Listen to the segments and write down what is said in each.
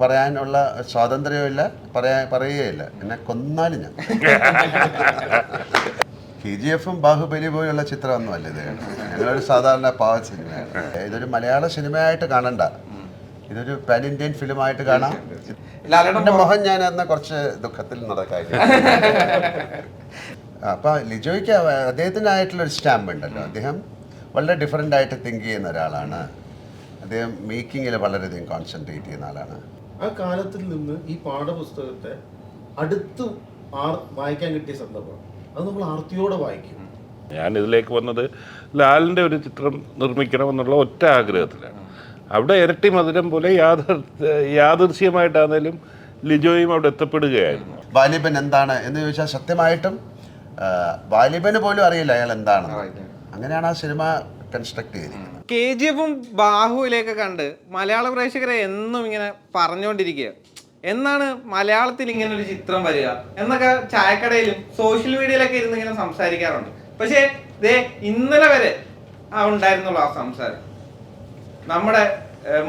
പറയാനുള്ള സ്വാതന്ത്ര്യമില്ല പറയാ പറയുകയില്ല എന്നെ കൊന്നാലും ഞാൻ. കെ ജി എഫും ബാഹുബലി പോലുള്ള ചിത്രമൊന്നുമല്ല ഇത്. ഞങ്ങളൊരു സാധാരണ പാവ സിനിമയാണ്. ഇതൊരു മലയാള സിനിമയായിട്ട് കാണണ്ട. ഇതൊരു പാൻ ഇന്ത്യൻ ഫിലിമായിട്ട് കാണാം. എന്റെ മുഖം ഞാൻ അന്ന് കുറച്ച് ദുഃഖത്തിൽ നടക്കായി അപ്പൊ ലിജോയ്ക്ക് അവ- അദ്ദേഹത്തിനായിട്ടുള്ള ഒരു സ്റ്റാമ്പ് ഉണ്ടല്ലോ. അദ്ദേഹം വളരെ ഡിഫറെന്റ് ആയിട്ട് തിങ്ക് ചെയ്യുന്ന ഒരാളാണ്. അദ്ദേഹം മേക്കിങ്ങിൽ വളരെയധികം കോൺസെൻട്രേറ്റ് ചെയ്യുന്ന ആളാണ്. ആ കാലത്തിൽ നിന്ന് ഈ പാഠപുസ്തകത്തെ അടുത്ത് ആർ വായിക്കാൻ കിട്ടിയ സന്ദർഭം. അത് നമ്മൾ ആർത്തിയോടെ വായിക്കും. ഞാൻ ഇതിലേക്ക് വന്നത് ലാലിന്റെ ഒരു ചിത്രം നിർമ്മിക്കണമെന്നുള്ള ഒറ്റ ആഗ്രഹത്തിലാണ്. അവിടെ ഇരട്ടി മധുരം പോലെ യാദർ യാദൃശ്യമായിട്ടാണേലും ലിജോയും അവിടെ എത്തപ്പെടുകയായിരുന്നു. വാലിബൻ എന്താണ് എന്ന് ചോദിച്ചാൽ സത്യമായിട്ടും വാലിബന് പോലും അറിയില്ല അയാൾ എന്താണ് അങ്ങനെയാണ് ആ സിനിമ കൺസ്ട്രക്ട് ചെയ്തിരിക്കുന്നത്. കെ ജി എഫും ബാഹുവിലേക്ക് കണ്ട് മലയാള പ്രേക്ഷകരെ എന്നും ഇങ്ങനെ പറഞ്ഞുകൊണ്ടിരിക്കുക എന്നാണ് മലയാളത്തിൽ ഇങ്ങനെ ഒരു ചിത്രം വരിക എന്നൊക്കെ ചായക്കടയിലും സോഷ്യൽ മീഡിയയിലൊക്കെ ഇരുന്ന് ഇങ്ങനെ സംസാരിക്കാറുണ്ട്. പക്ഷേ ദേ ഇന്നലെ വരെ ആ ഉണ്ടായിരുന്നുള്ള ആ സംസാരം. നമ്മുടെ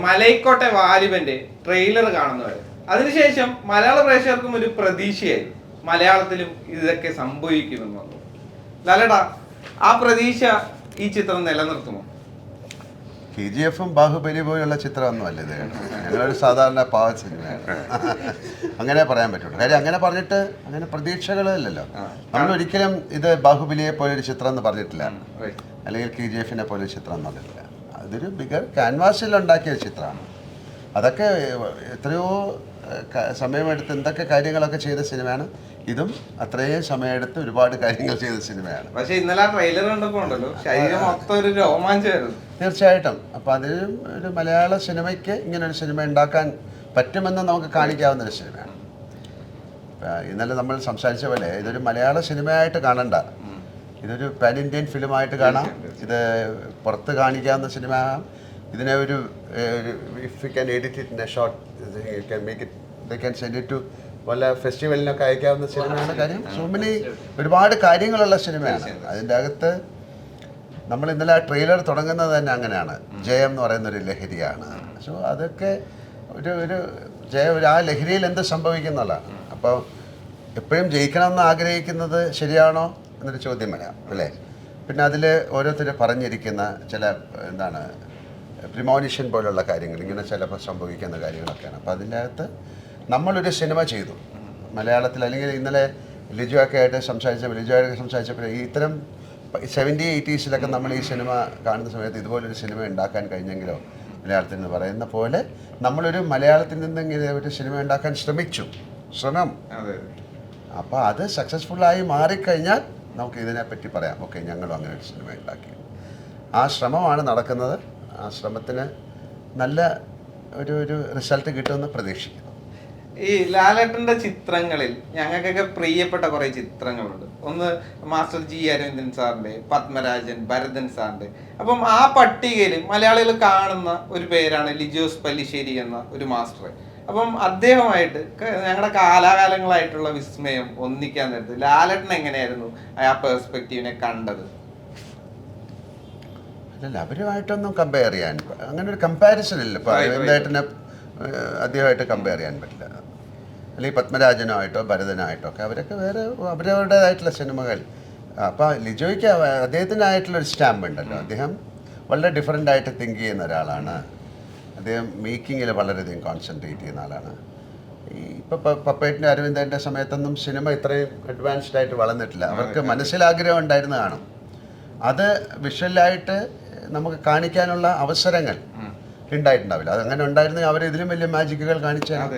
മലൈക്കോട്ടെ വാലിബന്റെ ട്രെയിലർ കാണുന്നവരെ അതിനുശേഷം മലയാള പ്രേക്ഷകർക്കും ഒരു പ്രതീക്ഷയായി മലയാളത്തിലും ഇതൊക്കെ സംഭവിക്കുമെന്നുള്ളത് ലലടാ ആ പ്രതീക്ഷ ഈ ചിത്രം നിലനിർത്തുമോ? കെ ജി എഫും ബാഹുബലി പോലുള്ള ചിത്രമൊന്നുമല്ല ഇത്. ഞങ്ങളൊരു സാധാരണ പാവ സിനിമയാണ്. അങ്ങനെ പറയാൻ പറ്റുള്ളൂ. കാര്യം അങ്ങനെ പറഞ്ഞിട്ട് അങ്ങനെ പ്രതീക്ഷകളില്ലല്ലോ നമ്മൾ ഒരിക്കലും ഇത് ബാഹുബലിയെ പോലെ ഒരു ചിത്രം എന്ന് പറഞ്ഞിട്ടില്ല. അല്ലെങ്കിൽ കെ ജി എഫിനെ പോലെ ഒരു ചിത്രം എന്ന് പറഞ്ഞിട്ടില്ല. അതൊരു ബിഗർ ക്യാൻവാസിൽ ഉണ്ടാക്കിയ ഒരു ചിത്രമാണ്. അതൊക്കെ എത്രയോ സമയമെടുത്ത് എന്തൊക്കെ കാര്യങ്ങളൊക്കെ ചെയ്ത സിനിമയാണ് ഇതും അത്രയും സമയമെടുത്ത് ഒരുപാട് കാര്യങ്ങൾ ചെയ്ത സിനിമയാണ്. പക്ഷെ ഇന്നലെ ട്രെയിലർ കണ്ടപ്പോ ഉണ്ടല്ലോ ശരീരം മൊത്തം ഒരു രോമാഞ്ചമായിരുന്നു. തീർച്ചയായിട്ടും. അപ്പോൾ അതിൽ ഒരു മലയാള സിനിമയ്ക്ക് ഇങ്ങനെ ഒരു സിനിമ ഉണ്ടാക്കാൻ പറ്റുമെന്ന് നമുക്ക് കാണിക്കാവുന്ന ഒരു സിനിമയാണ്. ഇന്നലെ നമ്മൾ സംസാരിച്ച പോലെ ഇതൊരു മലയാള സിനിമയായിട്ട് കാണണ്ട. ഇതൊരു പാൻ ഇന്ത്യൻ ഫിലിമായിട്ട് കാണാം. ഇത് പുറത്ത് കാണിക്കാവുന്ന സിനിമ ഇതിനെ ഒരു if you can edit it in a short can make it the can send it to വല്ല ഫെസ്റ്റിവലിനൊക്കെ അയക്കാവുന്ന സിനിമയാണ്. കാര്യം സുമിനി ഒരുപാട് കാര്യങ്ങളുള്ള സിനിമയാണ്. അതിന്റെ അകത്ത് നമ്മൾ ഇന്നലെ ആ ട്രെയിലർ തുടങ്ങുന്നത് തന്നെ അങ്ങനെയാണ്. ജയം എന്ന് പറയുന്ന ഒരു ലഹരിയാണ്. സോ അതൊക്കെ ഒരു ഒരു ജയ ഒരു ആ ലഹരിയിൽ എന്ത് സംഭവിക്കുന്നുള്ളതാണ്. അപ്പോൾ എപ്പോഴും ജയിക്കണമെന്ന് ആഗ്രഹിക്കുന്നത് ശരിയാണോ എന്നൊരു ചോദ്യം വരാം അല്ലേ? പിന്നെ അതിൽ ഓരോരുത്തർ പറഞ്ഞിരിക്കുന്ന ചില എന്താണ് പ്രിമോണിഷൻ പോലുള്ള കാര്യങ്ങൾ ഇങ്ങനെ ചിലപ്പോൾ സംഭവിക്കുന്ന കാര്യങ്ങളൊക്കെയാണ്. അപ്പോൾ അതിന്റെ അകത്ത് നമ്മളൊരു സിനിമ ചെയ്തു. മലയാളത്തിൽ അല്ലെങ്കിൽ ഇന്നലെ ലിജു ഒക്കെ ആയിട്ട് സംസാരിച്ചപ്പോൾ ലിജു ആയിട്ട് സംസാരിച്ചപ്പോൾ ഈ ഇത്തരം സെവന്റി എയ്റ്റീസിലൊക്കെ നമ്മൾ ഈ സിനിമ കാണുന്ന സമയത്ത് ഇതുപോലൊരു സിനിമ ഉണ്ടാക്കാൻ കഴിഞ്ഞെങ്കിലോ മലയാളത്തിൽ നിന്ന് പറയുന്ന പോലെ നമ്മളൊരു മലയാളത്തിൽ നിന്ന് ഇങ്ങനെ ഒരു സിനിമ ഉണ്ടാക്കാൻ ശ്രമിച്ചു. ശ്രമം. അതെ. അപ്പോൾ അത് സക്സസ്ഫുള്ളായി മാറിക്കഴിഞ്ഞാൽ നമുക്ക് ഇതിനെപ്പറ്റി പറയാം. ഓക്കെ ഞങ്ങളും അങ്ങനെ ഒരു സിനിമ ഉണ്ടാക്കി. ആ ശ്രമമാണ് നടക്കുന്നത്. ആ ശ്രമത്തിന് നല്ല ഒരു ഒരു റിസൾട്ട് കിട്ടുമെന്ന് പ്രതീക്ഷിക്കുന്നു. ഈ ലാലേട്ടന്റെ ചിത്രങ്ങളിൽ ഞങ്ങൾക്കൊക്കെ പ്രിയപ്പെട്ട കുറെ ചിത്രങ്ങളുണ്ട്. ഒന്ന് മാസ്റ്റർ ജി അരവിന്ദൻ സാറിന്റെ പത്മരാജൻ ഭരതൻ സാറിന്റെ. അപ്പം ആ പട്ടികയിൽ മലയാളികൾ കാണുന്ന ഒരു പേരാണ് ലിജോസ് പല്ലിശ്ശേരി എന്ന ഒരു മാസ്റ്റർ. അപ്പം അദ്ദേഹമായിട്ട് ഞങ്ങളുടെ കാലാകാലങ്ങളായിട്ടുള്ള വിസ്മയം ഒന്നിക്കാൻ നേരത്ത് ലാലേട്ടൻ എങ്ങനെയായിരുന്നു ആ പെർസ്പെക്റ്റീവിനെ കണ്ടത്? അല്ലല്ല അവരുമായിട്ടൊന്നും കമ്പയർ ചെയ്യാൻ അങ്ങനെ ഒരു കമ്പാരിസൺ ഇല്ല. അദ്ദേഹമായിട്ട് കമ്പയർ ചെയ്യാൻ പറ്റില്ല. അല്ലെങ്കിൽ പത്മരാജനുമായിട്ടോ ഭരതനായിട്ടോ ഒക്കെ അവരൊക്കെ വേറെ അവരവരുടേതായിട്ടുള്ള സിനിമകൾ. അപ്പോൾ ലിജോയ്ക്ക് അദ്ദേഹത്തിനായിട്ടുള്ളൊരു സ്റ്റാമ്പ് ഉണ്ടല്ലോ. അദ്ദേഹം വളരെ ഡിഫറെന്റ് ആയിട്ട് തിങ്ക് ചെയ്യുന്ന ഒരാളാണ്. അദ്ദേഹം മേക്കിങ്ങിൽ വളരെയധികം കോൺസെൻട്രേറ്റ് ചെയ്യുന്ന ആളാണ്. ഈ ഇപ്പോൾ പപ്പേറ്റിന്റെ അരവിന്ദന്റെ സമയത്തൊന്നും സിനിമ ഇത്രയും അഡ്വാൻസ്ഡ് ആയിട്ട് വളർന്നിട്ടില്ല. അവർക്ക് മനസ്സിലാഗ്രഹം ഉണ്ടായിരുന്നു കാണും. അത് വിഷ്വലായിട്ട് നമുക്ക് കാണിക്കാനുള്ള അവസരങ്ങൾ ഉണ്ടായിട്ടുണ്ടാവില്ല. അത് അങ്ങനെ ഉണ്ടായിരുന്നെങ്കിൽ അവർ ഇതിലും വലിയ മാജിക്കുകൾ കാണിച്ചാൽ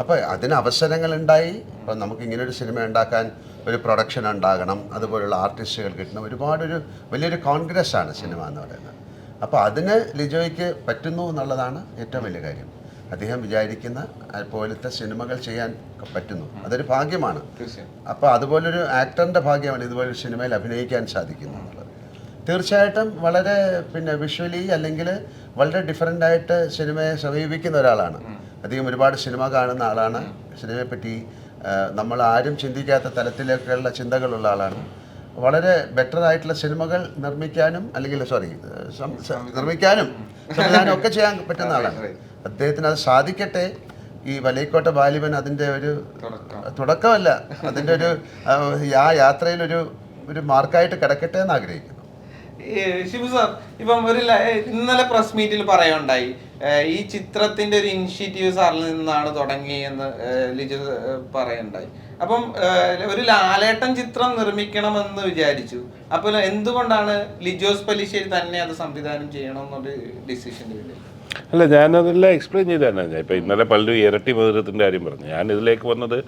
അപ്പോൾ അതിന് അവസരങ്ങൾ ഉണ്ടായി അപ്പോൾ നമുക്ക് ഇങ്ങനെ ഒരു സിനിമ ഉണ്ടാക്കാൻ ഒരു പ്രൊഡക്ഷൻ ഉണ്ടാകണം. അതുപോലുള്ള ആർട്ടിസ്റ്റുകൾ കിട്ടണം. ഒരുപാടൊരു വലിയൊരു കോൺഗ്രസ് ആണ് സിനിമ എന്ന് പറയുന്നത്. അപ്പോൾ അതിന് ലിജോയ്ക്ക് പറ്റുന്നു എന്നുള്ളതാണ് ഏറ്റവും വലിയ കാര്യം. അദ്ദേഹം വിചാരിക്കുന്ന പോലത്തെ സിനിമകൾ ചെയ്യാൻ പറ്റുന്നു. അതൊരു ഭാഗ്യമാണ്. അപ്പോൾ അതുപോലൊരു ആക്ടറിന്റെ ഭാഗ്യമാണ് ഇതുപോലൊരു സിനിമയിൽ അഭിനയിക്കാൻ സാധിക്കുന്നു എന്നുള്ളത്. തീർച്ചയായിട്ടും വളരെ പിന്നെ വിഷ്വലി അല്ലെങ്കിൽ വളരെ ഡിഫറെന്റ് ആയിട്ട് സിനിമയെ സമീപിക്കുന്ന ഒരാളാണ്. അധികം ഒരുപാട് സിനിമ കാണുന്ന ആളാണ്. സിനിമയെപ്പറ്റി നമ്മൾ ആരും ചിന്തിക്കാത്ത തലത്തിലേക്കുള്ള ചിന്തകളുള്ള ആളാണ്. വളരെ ബെറ്റർ ആയിട്ടുള്ള സിനിമകൾ നിർമ്മിക്കാനും അല്ലെങ്കിൽ സോറി നിർമ്മിക്കാനും സംവിധാനം ഒക്കെ ചെയ്യാൻ പറ്റുന്ന ആളാണ്. അദ്ദേഹത്തിന് അത് സാധിക്കട്ടെ. ഈ വലയിക്കോട്ട ബാലിവൻ അതിന്റെ ഒരു തുടക്കം. തുടക്കമല്ല. അതിന്റെ ഒരു ആ, യാത്രയിൽ ഒരു ഒരു മാർക്കായിട്ട് കിടക്കട്ടെ എന്ന് ആഗ്രഹിക്കുന്നു ശിവു സാർ ഇപ്പം ഒരു ഇന്നലെ പ്രസ് മീറ്റിൽ പറയുണ്ടായി ഈ ചിത്രത്തിന്റെ ഒരു ഇനിഷ്യേറ്റീവ് സാറിൽ നിന്നാണ് തുടങ്ങിയെന്ന് ലിജു പറയുണ്ടായി അപ്പം ഒരു ലാലേട്ടൻ ചിത്രം നിർമ്മിക്കണമെന്ന് വിചാരിച്ചു. അപ്പോൾ എന്തുകൊണ്ടാണ് ലിജോസ് പലിശ്ശേരി തന്നെ അത് സംവിധാനം ചെയ്യണം എന്നൊരു ഡിസിഷന്റെ പേരിൽ അല്ല ഞാനതെല്ലാം എക്സ്പ്ലെയിൻ ചെയ്താണ് ഞാൻ. ഇപ്പം ഇന്നലെ പലരും ഇരട്ടി മധുരത്തിന്റെ കാര്യം പറഞ്ഞു. ഞാൻ ഇതിലേക്ക് വന്നത്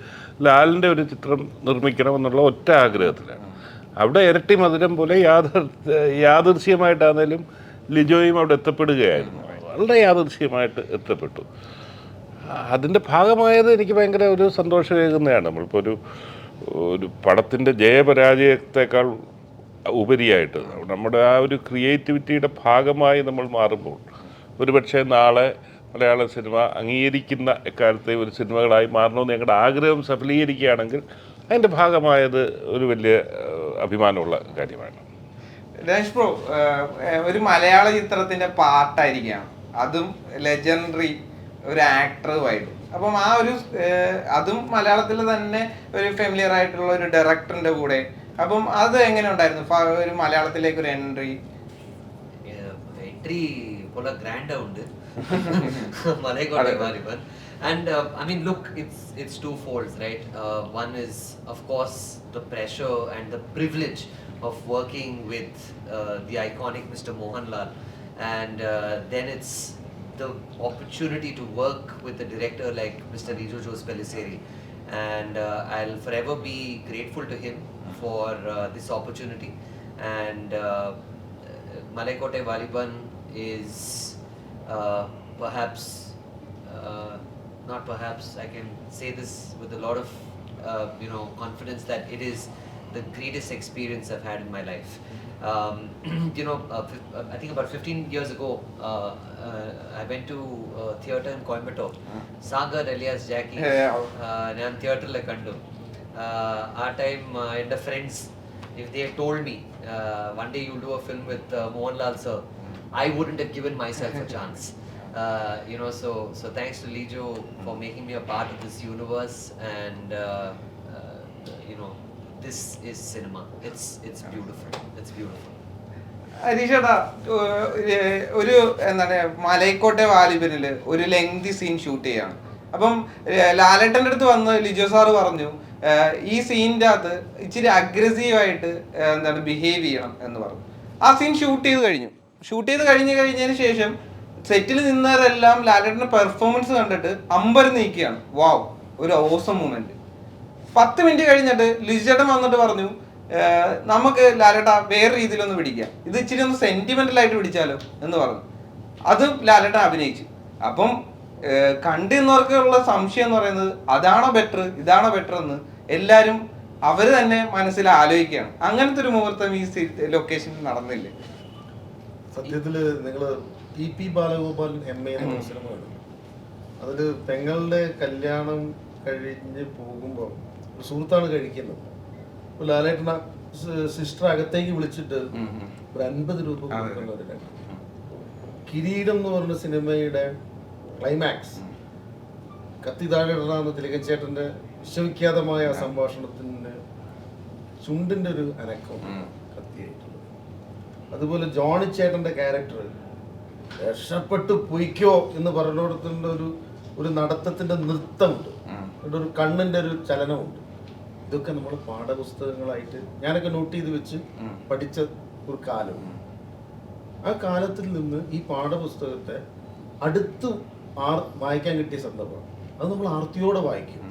ലാലിന്റെ ഒരു ചിത്രം നിർമ്മിക്കണം എന്നുള്ള ഒറ്റ ആഗ്രഹത്തിലാണ്. അവിടെ ഇരട്ടി മധുരം പോലെ യാദർ യാദൃശ്യമായിട്ടാണേലും ലിജോയും അവിടെ എത്തപ്പെടുകയായിരുന്നു. വളരെ യാദൃശ്യമായിട്ട് എത്തപ്പെട്ടു. അതിന്റെ ഭാഗമായത് എനിക്ക് ഭയങ്കര ഒരു സന്തോഷമേകുന്നതാണ് നമ്മളിപ്പോൾ ഒരു ഒരു പടത്തിന്റെ ജയപരാജയത്തെക്കാൾ ഉപരിയായിട്ട് നമ്മുടെ ആ ഒരു ക്രിയേറ്റിവിറ്റിയുടെ ഭാഗമായി നമ്മൾ മാറുമ്പോൾ ഒരുപക്ഷെ നാളെ മലയാള സിനിമ അംഗീകരിക്കുന്ന എക്കാലത്തെ ഒരു സിനിമകളായി മാറണമെന്ന് ഞങ്ങളുടെ ആഗ്രഹം സഫലീകരിക്കുകയാണെങ്കിൽ അതിന്റെ ഭാഗമായത് ഒരു വലിയ അഭിമാനമുള്ള കാര്യമാണ്. രമേഷ് പ്രോ ഒരു മലയാള ചിത്രത്തിന്റെ പാട്ടായിരിക്കാം അതും ലെജൻഡറി ഒരു ആക്ടറുമായിട്ട് അപ്പം ആ ഒരു അതും മലയാളത്തിൽ തന്നെ ഒരു ഫെമിലിയർ ആയിട്ടുള്ള ഒരു ഡയറക്ടറിന്റെ കൂടെ. അപ്പം അത് എങ്ങനെ ഉണ്ടായിരുന്നു? ഒരു മലയാളത്തിലേക്ക് ഒരു എൻട്രി എൻട്രി പോലെ ഗ്രാൻഡ് ഉണ്ട്. Malaikottai Vaaliban and uh, i mean look it's it's two folds right? Uh, one is of course the pressure and the privilege of working with uh, the iconic mr mohanlal. And uh, then it's the opportunity to work with a director like mr Rijo Jose Pellissieri and uh, i'll forever be grateful to him for uh, this opportunity. And uh, Malaikote Valiban is perhaps, not perhaps, I can say this with a lot of, uh, you know, confidence that it is the greatest experience I've had in my life. Um, you know, uh, uh, I think about 15 years ago, uh, uh I went to uh, theatre in Coimbatore. Hmm. Sagar alias Jackie, ನಾನು ಥಿಯೇಟರ್ಲೆ ಕಂಡು ಆ time the friends, if they had told me uh, one day you'll do a film with uh, Mohanlal sir, hmm. I wouldn't have given myself a chance. Uh, you know, so so thanks to Lijo for making me a part of this universe, and uh, uh, you know, this is cinema. It's it's beautiful. It's beautiful. അരീഷേട്ടാ ഒരു എന്താണ് മലൈക്കോട്ടെ വാലിബനിൽ ഒരു lengthy scene shoot ചെയ്യാണ് അപ്പം ലാലേട്ടന്റെ അടുത്ത് വന്ന് Lijo sir പറഞ്ഞു ഈ സീനിന്റെ അകത്ത് ഇച്ചിരി അഗ്രസീവായിട്ട് എന്താണ് ബിഹേവ് ചെയ്യണം എന്ന് പറഞ്ഞു ആ സീൻ ഷൂട്ട് ചെയ്ത് കഴിഞ്ഞു ഷൂട്ട് ചെയ്ത് കഴിഞ്ഞ് കഴിഞ്ഞതിന് ശേഷം സെറ്റിൽ നിന്നവരെല്ലാം ലാലേട്ടന്റെ പെർഫോമൻസ് കണ്ടിട്ട് അമ്പര് നീക്കുകയാണ്. വാവ് ഒരു ഓസം മൂമെന്റ് പത്ത് മിനിറ്റ് കഴിഞ്ഞിട്ട് ലിജേട്ടൻ വന്നിട്ട് പറഞ്ഞു നമുക്ക് ലാലേട്ട വേറെ രീതിയിലൊന്ന് പിടിക്കാം. ഇത് ഇച്ചിരി ഒന്ന് സെന്റിമെന്റൽ ആയിട്ട് പിടിച്ചാലോ? എന്ന് പറഞ്ഞു. അതും ലാലേട്ടൻ അഭിനയിച്ചു. അപ്പം കണ്ടുന്നവർക്കുള്ള സംശയം എന്ന് പറയുന്നത് അതാണോ ബെറ്റർ ഇതാണോ ബെറ്റർ എന്ന്? എല്ലാവരും അവർ തന്നെ മനസ്സിൽ ആലോചിക്കുകയാണ്. അങ്ങനത്തെ ഒരു മുഹൂർത്തം ഈ ലൊക്കേഷനിൽ നടന്നില്ലേ? സത്യത്തിൽ നിങ്ങൾ E P Balagopal M A എന്ന സിനിമ കണ്ടു അതിൽ പെങ്ങളുടെ കല്യാണം കഴിഞ്ഞ് പോകുമ്പോൾ ഒരു സുഹൃത്താണ് കഴിക്കുന്നത്. അപ്പൊ ലാലേട്ടന സിസ്റ്റർ അകത്തേക്ക് വിളിച്ചിട്ട് ഒരു അൻപത് രൂപ കിരീടം എന്ന് പറഞ്ഞ സിനിമയുടെ ക്ലൈമാക്സ് കത്തി താഴെ ഇടണമെന്ന് തിലകൻ ചേട്ടന്റെ വിശ്വവിഖ്യാതമായ സംഭാഷണത്തിന് ചുണ്ടിന്റെ ഒരു അനക്കം കത്തിയായിട്ടുള്ളത്. അതുപോലെ ജോണി ചേട്ടന്റെ ക്യാരക്ടർ രക്ഷപ്പെട്ടു പൊയ്ക്കോ എന്ന് പറഞ്ഞോടത്തിന്റെ ഒരു ഒരു നടത്തത്തിന്റെ നൃത്തമുണ്ട്. അവിടെ ഒരു കണ്ണിന്റെ ഒരു ചലനമുണ്ട്. ഇതൊക്കെ നമ്മൾ പാഠപുസ്തകങ്ങളായിട്ട് ഞാനൊക്കെ നോട്ട് ചെയ്ത് വെച്ച് പഠിച്ച ഒരു കാലം. ആ കാലത്തിൽ നിന്ന് ഈ പാഠപുസ്തകത്തെ അടുത്ത് ആർ വായിക്കാൻ കിട്ടിയ സന്ദർഭമാണ് അത് നമ്മൾ ആർത്തിയോടെ വായിക്കും.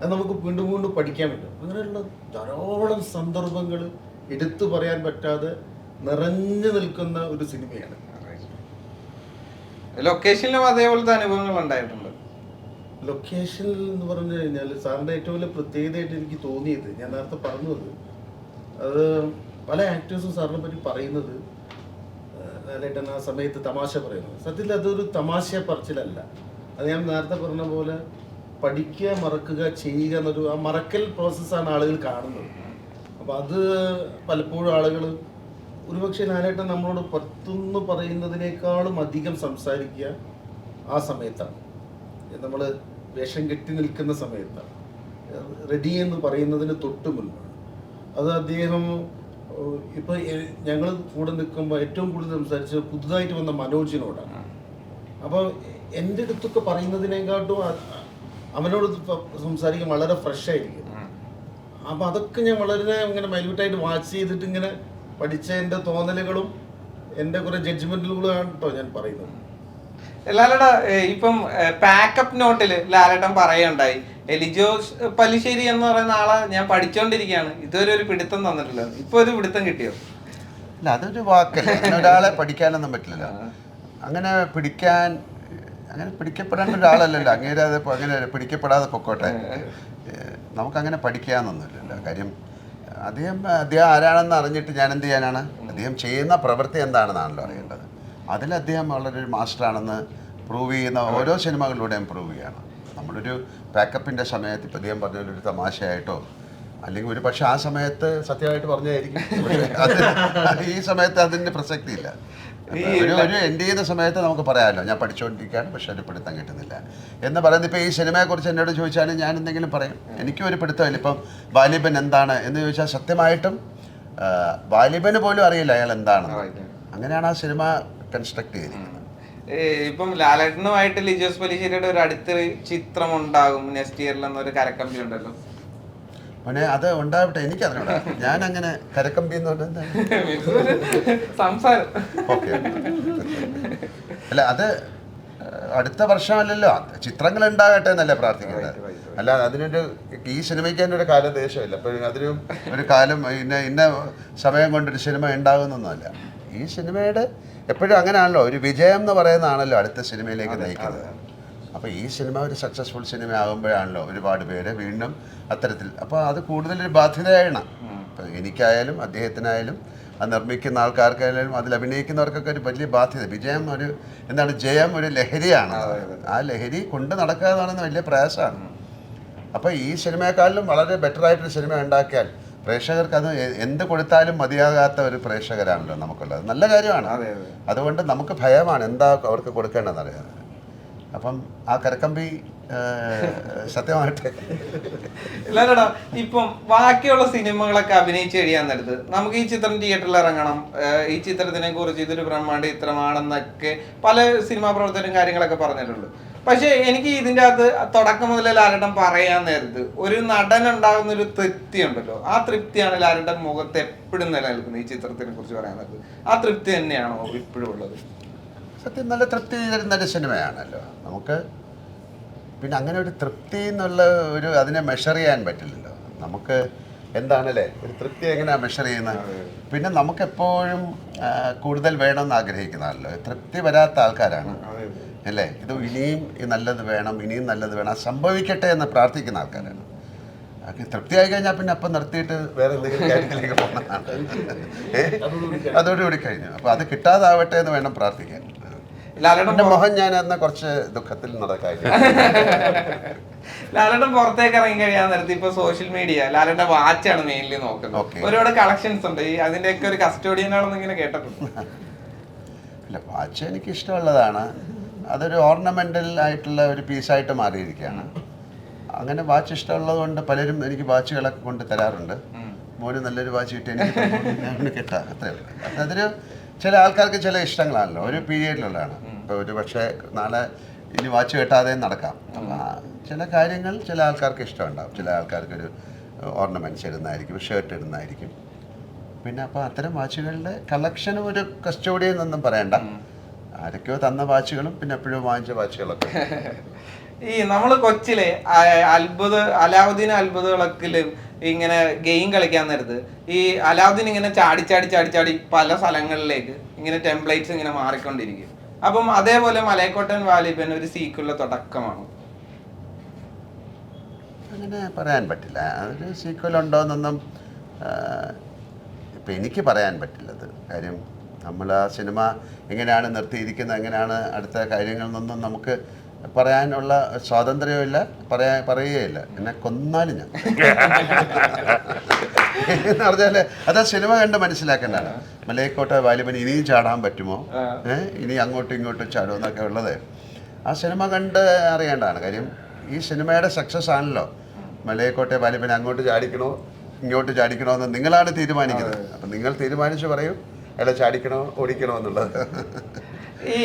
അത് നമുക്ക് വീണ്ടും വീണ്ടും പഠിക്കാൻ പറ്റും. അങ്ങനെയുള്ള ധാരാളം സന്ദർഭങ്ങൾ എടുത്തു പറയാൻ പറ്റാതെ നിറഞ്ഞു നിൽക്കുന്ന ഒരു സിനിമയാണ്. ലൊക്കേഷനിലും അതേപോലത്തെ അനുഭവങ്ങൾ ഉണ്ടായിട്ടുണ്ട്. ലൊക്കേഷൻ എന്ന് പറഞ്ഞു കഴിഞ്ഞാൽ സാറിന്റെ ഏറ്റവും വലിയ പ്രത്യേകതയായിട്ട് എനിക്ക് തോന്നിയത് ഞാൻ നേരത്തെ പറഞ്ഞത് അത് പല ആക്ടേഴ്സും സാറിനെ പറ്റി പറയുന്നത് ലാലേട്ടൻ ആ സമയത്ത് തമാശ പറയുന്നത്. സത്യത്തിൽ അതൊരു തമാശ പറച്ചിലല്ല. അത് ഞാൻ നേരത്തെ പറഞ്ഞ പോലെ പഠിക്കുക മറക്കുക ചെയ്യുക എന്നൊരു ആ മറക്കൽ പ്രോസസ്സാണ് ആളുകൾ കാണുന്നത്. അപ്പോൾ അത് പലപ്പോഴും ആളുകൾ ഒരുപക്ഷെ ലാലേട്ടൻ നമ്മളോട് പത്തുന്ന് പറയുന്നതിനേക്കാളും അധികം സംസാരിക്കുക ആ സമയത്താണ്. നമ്മൾ വേഷം കെട്ടി നിൽക്കുന്ന സമയത്താണ്. റെഡി എന്ന് പറയുന്നതിന് തൊട്ട് മുൻപാണ്. അത് അദ്ദേഹം ഇപ്പോൾ ഞങ്ങൾ കൂടെ നിൽക്കുമ്പോൾ ഏറ്റവും കൂടുതൽ സംസാരിച്ചത് പുതുതായിട്ട് വന്ന മനോജിനോടാണ്. അപ്പോൾ എന്റെ അടുത്തൊക്കെ പറയുന്നതിനെക്കാട്ടും അവനോട് സംസാരിക്കാൻ വളരെ ഫ്രഷ് ആയിരിക്കും. അപ്പൊ അതൊക്കെ ഞാൻ വളരെ ഇങ്ങനെ മൈലൂട്ടായിട്ട് വാച്ച് ചെയ്തിട്ട് ഇങ്ങനെ പഠിച്ച എന്റെ തോന്നലുകളും എന്റെ കുറെ ജഡ്ജ്മെന്റുകളും കേട്ടോ ഞാൻ പറയുന്നത്. ലാലട ഇപ്പം പാക്കപ്പ് നോട്ടിൽ ലാലട്ടൻ പറയുണ്ടായി എലിജോസ് പല്ലിശ്ശേരി എന്ന് പറയുന്ന ആളെ ഞാൻ പഠിച്ചുകൊണ്ടിരിക്കുകയാണ് ഇതുവരെ ഒരു പിടുത്തം തന്നിട്ടില്ല. ഇപ്പൊ ഒരു പിടുത്തം കിട്ടിയോ? അല്ല അതൊരു വാക്കല്ലേ. അങ്ങനെ ഒരാളെ പഠിക്കാനൊന്നും പറ്റില്ല അങ്ങനെ പിടിക്കാൻ അങ്ങനെ പിടിക്കപ്പെടേണ്ട ഒരാളല്ലല്ലോ. ഇപ്പൊ അങ്ങനെ പിടിക്കപ്പെടാതെ പൊക്കോട്ടെ. നമുക്കങ്ങനെ പഠിക്കാന്നൊന്നുമില്ലല്ലോ കാര്യം അദ്ദേഹം അദ്ദേഹം ആരാണെന്ന് അറിഞ്ഞിട്ട് ഞാൻ എന്ത് ചെയ്യാനാണ്? അദ്ദേഹം ചെയ്യുന്ന പ്രവൃത്തി എന്താണെന്നാണല്ലോ അറിയേണ്ടത്. അതിൽ അദ്ദേഹം വളരെ ഒരു മാസ്റ്ററാണെന്ന് പ്രൂവ് ചെയ്യുന്ന ഓരോ സിനിമകളിലൂടെയും പ്രൂവ് ചെയ്യണം നമ്മളൊരു പാക്കപ്പിന്റെ സമയത്ത് ഇപ്പം അദ്ദേഹം പറഞ്ഞൊരു തമാശയായിട്ടോ അല്ലെങ്കിൽ ഒരു പക്ഷെ ആ സമയത്ത് സത്യമായിട്ട് പറഞ്ഞായിരിക്കും. ഈ സമയത്ത് അതിന്റെ പ്രസക്തി ഇല്ല ഒരു ഒരു എൻഡ് ചെയ്യുന്ന സമയത്ത് നമുക്ക് പറയാമല്ലോ ഞാൻ പഠിച്ചുകൊണ്ടിരിക്കുകയാണ് പക്ഷേ ഒരു പിടുത്തം കിട്ടുന്നില്ല. എന്ന് പറയുന്നത് ഇപ്പോൾ ഈ സിനിമയെക്കുറിച്ച് എന്നോട് ചോദിച്ചാലും ഞാൻ എന്തെങ്കിലും പറയും. എനിക്കും ഒരു പിടുത്തമില്ല. ഇപ്പം വാലിബൻ എന്താണ് എന്ന് ചോദിച്ചാൽ സത്യമായിട്ടും വാലിബന് പോലും അറിയില്ല അയാൾ എന്താണ് അങ്ങനെയാണ് ആ സിനിമ കൺസ്ട്രക്ട് ചെയ്തിരിക്കുന്നത്. ഇപ്പം ലാലേട്ടനുമായിട്ട് ലിജോസ് പലിശ്ശേരിയുടെ ഒരു അടുത്ത ചിത്രം ഉണ്ടാകും നെക്സ്റ്റ് ഇയറിൽ എന്നൊരു കരക്കമ്പി ഉണ്ടല്ലോ. പിന്നെ അത് ഉണ്ടാവട്ടെ എനിക്ക് അതിനോട് ഞാൻ അങ്ങനെ കരക്കമ്പി എന്ന് പറഞ്ഞാൽ സംസാരം. ഓക്കെ അല്ല അത് അടുത്ത വർഷമല്ലല്ലോ. ചിത്രങ്ങൾ ഉണ്ടാകട്ടെ എന്നല്ലേ പ്രാർത്ഥിക്കുന്നത്. അല്ല അതിനൊരു ഈ സിനിമയ്ക്ക് തന്നെ ഒരു കാലദേശമില്ല അപ്പോൾ അതിനും ഒരു കാലം ഇന്ന ഇന്ന സമയം കൊണ്ടൊരു സിനിമ ഉണ്ടാകുന്നൊന്നുമല്ല. ഈ സിനിമയുടെ എപ്പോഴും അങ്ങനെയാണല്ലോ. ഒരു വിജയം എന്ന് പറയുന്നതാണല്ലോ അടുത്ത സിനിമയിലേക്ക് നയിക്കുന്നത്. അപ്പോൾ ഈ സിനിമ ഒരു സക്സസ്ഫുൾ സിനിമ ആകുമ്പോഴാണല്ലോ ഒരുപാട് പേര് വീണ്ടും അത്തരത്തിൽ അപ്പോൾ അത് കൂടുതലൊരു ബാധ്യതയാണ് ഇപ്പം എനിക്കായാലും അദ്ദേഹത്തിനായാലും അത് നിർമ്മിക്കുന്ന ആൾക്കാർക്കായാലും അതിൽ അഭിനയിക്കുന്നവർക്കൊക്കെ ഒരു വലിയ ബാധ്യത. വിജയം ഒരു എന്താണ് ജയം ഒരു ലഹരിയാണ്. ആ ലഹരി കൊണ്ട് നടക്കുക എന്ന് പറയുന്നത് വലിയ പ്രയാസമാണ്. അപ്പോൾ ഈ സിനിമയെക്കാളിലും വളരെ ബെറ്റർ ആയിട്ടൊരു സിനിമ ഉണ്ടാക്കിയാൽ പ്രേക്ഷകർക്ക് അത് എന്ത് കൊടുത്താലും മതിയാകാത്ത ഒരു പ്രേക്ഷകരാണല്ലോ നമുക്കുള്ളത്. നല്ല കാര്യമാണ്. അതെ, അതെ. അതുകൊണ്ട് നമുക്ക് ഭയമാണ് എന്താ അവർക്ക് കൊടുക്കേണ്ടതെന്ന് അറിയാതെ അപ്പം ആ കരക്കമ്പി സത്യമായിട്ട് ഇപ്പം ബാക്കിയുള്ള സിനിമകളൊക്കെ അഭിനയിച്ച് കഴിയാൻ നേരത്ത് നമുക്ക് ഈ ചിത്രം തിയേറ്ററിൽ ഇറങ്ങണം. ഈ ചിത്രത്തിനെ കുറിച്ച് ഇതൊരു ബ്രഹ്മാണ്ഡ ചിത്രമാണെന്നൊക്കെ പല സിനിമാ പ്രവർത്തനം കാര്യങ്ങളൊക്കെ പറഞ്ഞിട്ടുണ്ട്. പക്ഷെ എനിക്ക് ഇതിന്റെ അകത്ത് തുടക്കം മുതൽ ലാലട്ടൻ പറയാൻ നേരത്ത് ഒരു നടൻ ഉണ്ടാകുന്ന ഒരു തൃപ്തി ഉണ്ടല്ലോ ആ തൃപ്തിയാണ് ലാലട്ടൻ മുഖത്ത് എപ്പോഴും നിലനിൽക്കുന്നത് ഈ ചിത്രത്തിനെ കുറിച്ച് പറയാൻ നേരത്ത്. ആ തൃപ്തി തന്നെയാണോ ഇപ്പോഴും ഉള്ളത്? സത്യം നല്ല തൃപ്തി തരുന്ന ഒരു സിനിമയാണല്ലോ. നമുക്ക് പിന്നെ അങ്ങനെ ഒരു തൃപ്തി എന്നുള്ള ഒരു അതിനെ മെഷർ ചെയ്യാൻ പറ്റില്ലല്ലോ. നമുക്ക് എന്താണല്ലേ? ഒരു തൃപ്തി എങ്ങനെയാണ് മെഷർ ചെയ്യുന്നത്? പിന്നെ നമുക്ക് എപ്പോഴും കൂടുതൽ വേണമെന്ന് ആഗ്രഹിക്കുന്നതാണല്ലോ തൃപ്തി വരാത്ത ആൾക്കാരാണ്. അല്ലേ? ഇത് ഇനിയും നല്ലത് വേണം ഇനിയും നല്ലത് വേണം സംഭവിക്കട്ടെ എന്ന് പ്രാർത്ഥിക്കുന്ന ആൾക്കാരാണ്. തൃപ്തിയായി കഴിഞ്ഞാൽ പിന്നെ അപ്പം നിർത്തിയിട്ട് വേറെ എന്തെങ്കിലും കാര്യത്തിലേക്ക്? അതോടുകൂടി കഴിഞ്ഞു. അപ്പോൾ അത് കിട്ടാതാവട്ടെ എന്ന് വേണം പ്രാർത്ഥിക്കാൻ. ലാലട്ടൻ മുഖം ഞാൻ അന്ന് കുറച്ച് ദുഃഖത്തിൽ നടക്കായി ലാലേട്ടൻ പുറത്തേക്ക് ഇറങ്ങി കഴിയാൻ നേരത്തെ ഇപ്പൊ സോഷ്യൽ മീഡിയ ലാലേട്ടൻ വാച്ചാണ് മെയിൻലി നോക്കുന്നത്. ഒരുപാട് കളക്ഷൻസ് ഉണ്ട്. ഈ അതിന്റെയൊക്കെ ഒരു കസ്റ്റോഡിയൻ ആണെന്ന് ഇങ്ങനെ കേട്ടിട്ടുണ്ട്. അല്ല വാച്ച് എനിക്ക് ഇഷ്ടമുള്ളതാണ്. അതൊരു ഓർണമെന്റൽ ആയിട്ടുള്ള ഒരു പീസായിട്ട് മാറിയിരിക്കുകയാണ്. അങ്ങനെ വാച്ച് ഇഷ്ടമുള്ളത് കൊണ്ട് പലരും എനിക്ക് വാച്ചുകളൊക്കെ കൊണ്ട് തരാറുണ്ട്. മോന് നല്ലൊരു വാച്ച് കിട്ടി എനിക്ക് തന്നോളൂ, ഞാൻ അവന് കിട്ടാം. അത്രേ ഉള്ളൂ. അത് അതൊരു ചില ആൾക്കാർക്ക് ചില ഇഷ്ടങ്ങളാണല്ലോ. ഒരു പീരിയഡിലുള്ളതാണ്. ഇപ്പോൾ ഒരു പക്ഷേ നാളെ ഇനി വാച്ച് കെട്ടാതെ നടക്കാം. ചില കാര്യങ്ങൾ ചില ആൾക്കാർക്ക് ഇഷ്ടമുണ്ടാവും. ചില ആൾക്കാർക്ക് ഒരു ഓർണമെന്റ്സ് ഇടുന്നതായിരിക്കും ഷർട്ട് ഇടുന്നതായിരിക്കും. പിന്നെ അപ്പോൾ അത്തരം വാച്ചുകളുടെ കളക്ഷനും ഒരു കസ്റ്റോഡിയെന്നൊന്നും പറയണ്ട. ആരൊക്കെയോ തന്ന വാച്ചുകളും പിന്നെ എപ്പോഴും വാങ്ങിച്ച വാച്ചുകളൊക്കെ. ഈ നമ്മൾ കൊച്ചിലെ അത്ഭുത അലാവുദ്ദീൻ അത്ഭുത വിളക്കിൽ ഇങ്ങനെ ഗെയിം കളിക്കാൻ നേരത്ത് ഈ അലാവുദ്ദീൻ ഇങ്ങനെ ചാടി ചാടി ചാടി ചാടി പല സ്ഥലങ്ങളിലേക്ക് ഇങ്ങനെ ടെംപ്ലേറ്റ്സ് ഇങ്ങനെ മാറിക്കൊണ്ടിരിക്കും. അപ്പം അതേപോലെ മലയക്കോട്ടൻ വാലിബൻ ഒരു സീക്കുള്ള തുടക്കമാണ്. അങ്ങനെ പറയാൻ പറ്റില്ല. അതൊരു സീക്വൽ ഉണ്ടോയെന്നൊന്നും ഇപ്പം എനിക്ക് പറയാൻ പറ്റില്ലത്. കാര്യം നമ്മൾ ആ സിനിമ എങ്ങനെയാണ് നിർത്തിയിരിക്കുന്നത് എങ്ങനെയാണ് അടുത്ത കാര്യങ്ങളിൽ നിന്നും നമുക്ക് പറയാനുള്ള സ്വാതന്ത്ര്യമില്ല പറയാ പറയുകയില്ല. എന്നെ കൊന്നാലും ഞാൻ. എന്ന് പറഞ്ഞാൽ അത് സിനിമ കണ്ട് മനസ്സിലാക്കേണ്ടതാണ്. മലയക്കോട്ട വാലിബൻ ഇനിയും ചാടാൻ പറ്റുമോ? ഇനി അങ്ങോട്ടും ഇങ്ങോട്ടും ചാടുമോ എന്നൊക്കെ ഉള്ളത്. ആ സിനിമ കണ്ട് അറിയേണ്ടതാണ്. കാര്യം ഈ സിനിമയുടെ സക്സസ് ആണല്ലോ. മലയക്കോട്ടെ വാലിബൻ അങ്ങോട്ട് ചാടിക്കണോ ഇങ്ങോട്ട് ചാടിക്കണോ എന്ന് നിങ്ങളാണ് തീരുമാനിക്കുന്നത്. അപ്പം നിങ്ങൾ തീരുമാനിച്ച് പറയൂ അയാളെ ചാടിക്കണോ ഓടിക്കണോ എന്നുള്ളത്. ഈ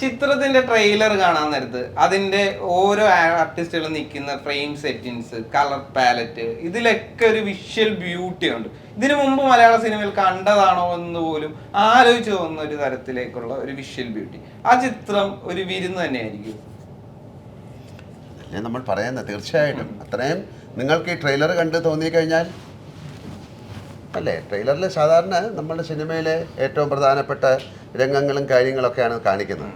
ചിത്രത്തിന്റെ ട്രെയിലർ കാണാൻ നേരത്ത് അതിന്റെ ഓരോ ആർട്ടിസ്റ്റുകൾ നിൽക്കുന്ന ഫ്രെയിം സെറ്റിങ്സ് കളർ പാലറ്റ് ഇതിലൊക്കെ ഒരു വിഷ്വൽ ബ്യൂട്ടി ഉണ്ട്. ഇതിനു മുമ്പ് മലയാള സിനിമയിൽ കണ്ടതാണോ എന്ന് പോലും ആലോചിച്ച് തോന്നുന്ന ഒരു തരത്തിലേക്കുള്ള ഒരു വിഷ്വൽ ബ്യൂട്ടി ആ ചിത്രം ഒരു വിരുന്ന് തന്നെയായിരിക്കും. നമ്മൾ പറയുന്നത് തീർച്ചയായിട്ടും. അത്രയും നിങ്ങൾക്ക് ഈ ട്രെയിലർ കണ്ട് തോന്നിക്കഴിഞ്ഞാൽ അല്ലേ? ട്രെയിലറിൽ സാധാരണ നമ്മുടെ സിനിമയിലെ ഏറ്റവും പ്രധാനപ്പെട്ട രംഗങ്ങളും കാര്യങ്ങളൊക്കെയാണ് കാണിക്കുന്നത്.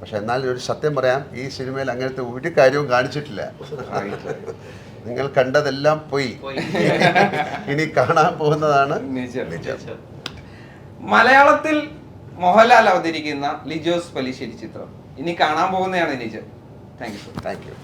പക്ഷെ എന്നാൽ ഒരു സത്യം പറയാം ഈ സിനിമയിൽ അങ്ങനത്തെ ഒരു കാര്യവും കാണിച്ചിട്ടില്ല. നിങ്ങൾ കണ്ടതെല്ലാം പോയി. ഇനി കാണാൻ പോകുന്നതാണ് മലയാളത്തിൽ മോഹൻലാൽ അവതരിക്കുന്ന ലിജോസ് പലിശ്ശേരി ചിത്രം. ഇനി കാണാൻ പോകുന്നതാണ് Lijo. Thank you thank you.